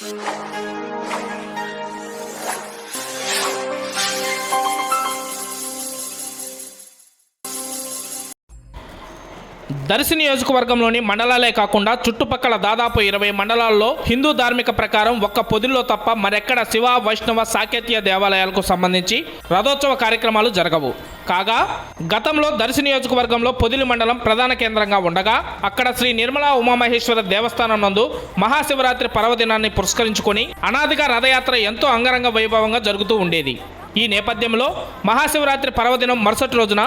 うん。దర్శి నియోజకవర్గంలోని మండలాలే కాకుండా చుట్టుపక్కల దాదాపు ఇరవై మండలాల్లో హిందూ ధార్మిక ప్రకారం ఒక్క పొదిల్లో తప్ప మరెక్కడ శివ వైష్ణవ సాకేతీయ దేవాలయాలకు సంబంధించి రథోత్సవ కార్యక్రమాలు జరగవు. కాగా గతంలో దర్శి నియోజకవర్గంలో పొదిలి మండలం ప్రధాన కేంద్రంగా ఉండగా అక్కడ శ్రీ నిర్మలా ఉమామహేశ్వర దేవస్థానం నందు మహాశివరాత్రి పర్వదినాన్ని పురస్కరించుకొని అనాదిగా రథయాత్ర ఎంతో అంగరంగ వైభవంగా జరుగుతూ ఉండేది. ఈ నేపథ్యంలో మహాశివరాత్రి పర్వదినం మరుసటి రోజున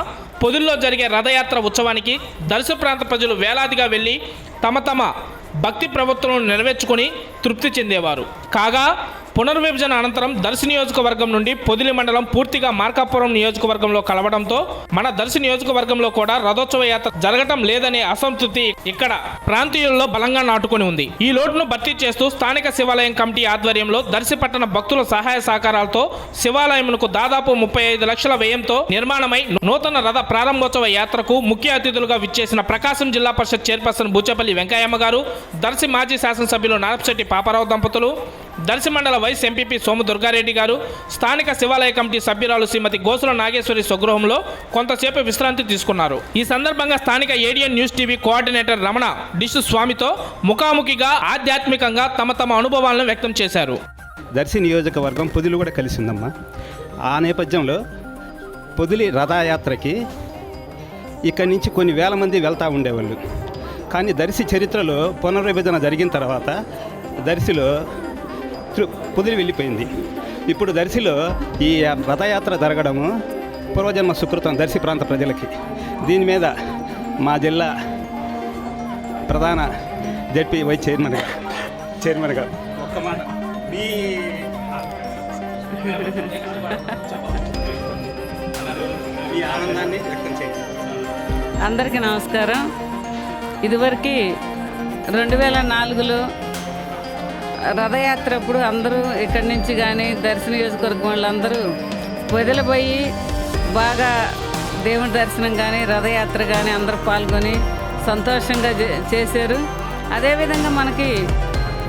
పొదుల్లో జరిగే రథయాత్ర ఉత్సవానికి దర్శ ప్రాంత ప్రజలు వేలాదిగా వెళ్ళి తమ తమ భక్తి ప్రవృత్తులను నెరవేర్చుకొని తృప్తి చెందేవారు. కాగా పునర్విభజన అనంతరం దర్శి నియోజకవర్గం నుండి పొదిలి మండలం పూర్తిగా మార్కాపురం నియోజకవర్గంలో కలవడంతో మన దర్శి నియోజకవర్గంలో కూడా రథోత్సవ యాత్ర జరగటం లేదనే అసంతృప్తి ఇక్కడ ప్రాంతీయుల్లో బలంగా నాటుకొని ఉంది. ఈ లోటును భర్తీ చేస్తూ స్థానిక శివాలయం కమిటీ ఆధ్వర్యంలో దర్శి పట్టణ భక్తుల సహాయ సహకారాలతో శివాలయమునకు దాదాపు ముప్పై ఐదు లక్షల వ్యయంతో నిర్మాణమై నూతన రథ ప్రారంభోత్సవ యాత్రకు ముఖ్య అతిథులుగా విచ్చేసిన ప్రకాశం జిల్లా పరిషత్ చైర్పర్సన్ బూచపల్లి వెంకయ్యమ్మ గారు దర్శి మాజీ శాసనసభ్యులు నారపశెట్టి పాపారావు దంపతులు దర్శి మండల వైస్ ఎంపీపీ సోము దుర్గారెడ్డి గారు స్థానిక శివాలయ కమిటీ సభ్యురాలు శ్రీమతి గోసుల నాగేశ్వరి స్వగృహంలో కొంతసేపు విశ్రాంతి తీసుకున్నారు. ఈ సందర్భంగా స్థానిక ఏడియన్ న్యూస్ టీవీ కోఆర్డినేటర్ రమణ డిష్ స్వామితో ముఖాముఖిగా ఆధ్యాత్మికంగా తమ తమ అనుభవాలను వ్యక్తం చేశారు. దర్శి నియోజకవర్గం పొదులు కూడా కలిసిందమ్మా. ఆ నేపథ్యంలో పొదిలి రథయాత్రకి ఇక్కడి నుంచి కొన్ని వేల మంది వెళ్తూ ఉండేవాళ్ళు. కానీ దర్శి చరిత్రలో పునర్విభజన జరిగిన తర్వాత దర్శిలో తృ- పొదిలి వెళ్ళిపోయింది. ఇప్పుడు దర్శిలో ఈ రథయాత్ర జరగడము పూర్వజన్మ సుకృతం దర్శి ప్రాంత ప్రజలకి. దీని మీద మా జిల్లా ప్రధాన జడ్పీ వైస్ చైర్మన్ చైర్మన్గా ఒక్క మాట. మీ మీ ఆనందాన్ని వ్యక్తం చేయండి. అందరికీ నమస్కారం. ఇదివరకు రెండు వేల నాలుగులో రథయాత్ర అప్పుడు అందరూ ఇక్కడి నుంచి కానీ దర్శన నియోజకవర్గం వాళ్ళందరూ వదిలిపోయి బాగా దేవుని దర్శనం కానీ రథయాత్ర కానీ అందరూ పాల్గొని సంతోషంగా చే- చేశారు. అదేవిధంగా మనకి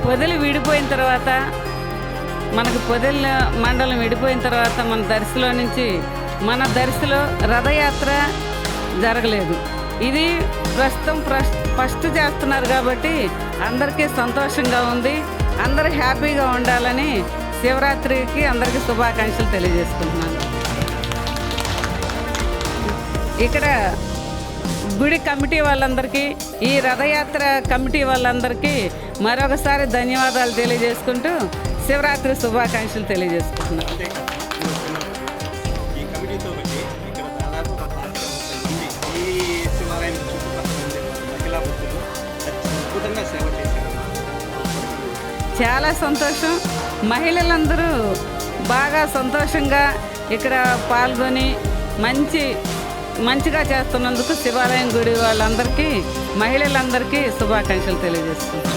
పొదలు విడిపోయిన తర్వాత మనకు పొదల మండలం విడిపోయిన తర్వాత మన దర్శలో నుంచి మన దర్శలో రథయాత్ర జరగలేదు. ఇది ప్రస్తుతం ఫస్ట్ చేస్తున్నారు కాబట్టి అందరికీ సంతోషంగా ఉంది. అందరూ హ్యాపీగా ఉండాలని శివరాత్రికి అందరికీ శుభాకాంక్షలు తెలియజేసుకుంటున్నాను. ఇక్కడ గుడి కమిటీ వాళ్ళందరికీ ఈ రథయాత్ర కమిటీ వాళ్ళందరికీ మరొకసారి ధన్యవాదాలు తెలియజేసుకుంటూ శివరాత్రి శుభాకాంక్షలు తెలియజేసుకుంటున్నాను. చాలా సంతోషం. మహిళలందరూ బాగా సంతోషంగా ఇక్కడ పాల్గొని మంచి మంచిగా చేస్తున్నందుకు శివాలయం గుడి వాళ్ళందరికీ మహిళలందరికీ శుభాకాంక్షలు తెలియజేస్తున్నాను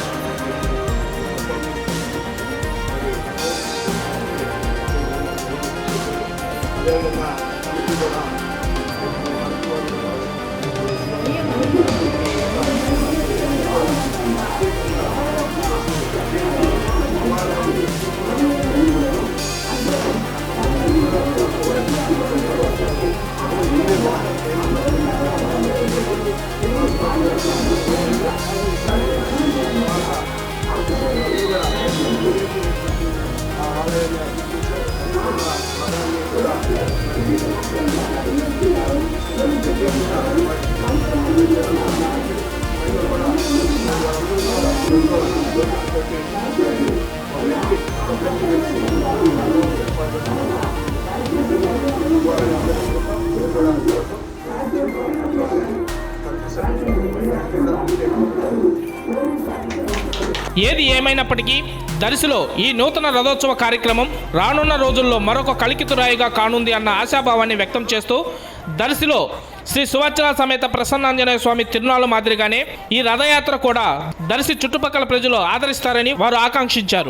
ఏది ఏమైనప్పటికీ దర్శిలో ఈ నూతన రథోత్సవ కార్యక్రమం రానున్న రోజుల్లో మరొక కలికితురాయిగా కానుంది అన్న ఆశాభావాన్ని వ్యక్తం చేస్తూ దరిశిలో శ్రీ సువచ్చల సమేత ప్రసన్నాంజనేయ స్వామి తిరునాళ్ళ మాదిరిగానే ఈ రథయాత్ర కూడా దర్శి చుట్టుపక్కల ప్రజలు ఆదరిస్తారని వారు ఆకాంక్షించారు.